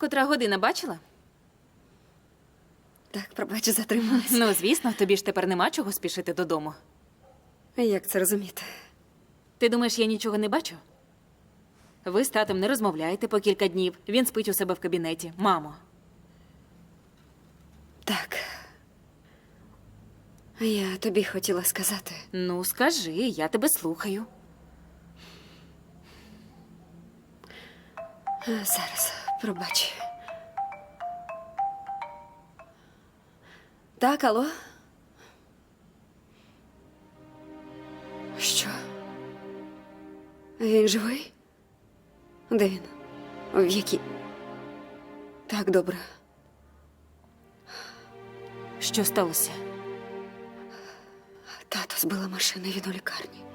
Котра година бачила? Так, пробач, затрималась. Ну, звісно, тобі ж тепер нема чого спішити додому. Як це розуміти? Ти думаєш, я нічого не бачу? Ви з татом не розмовляєте по кілька днів. Він спить у себе в кабінеті. Мамо. Так. Я тобі хотіла сказати. Ну, скажи, я тебе слухаю. Зараз, пробач. Так, алло? Що? Він живий? Де він? В якій? Так, добре. Що сталося? Тато збила машину, він у лікарні.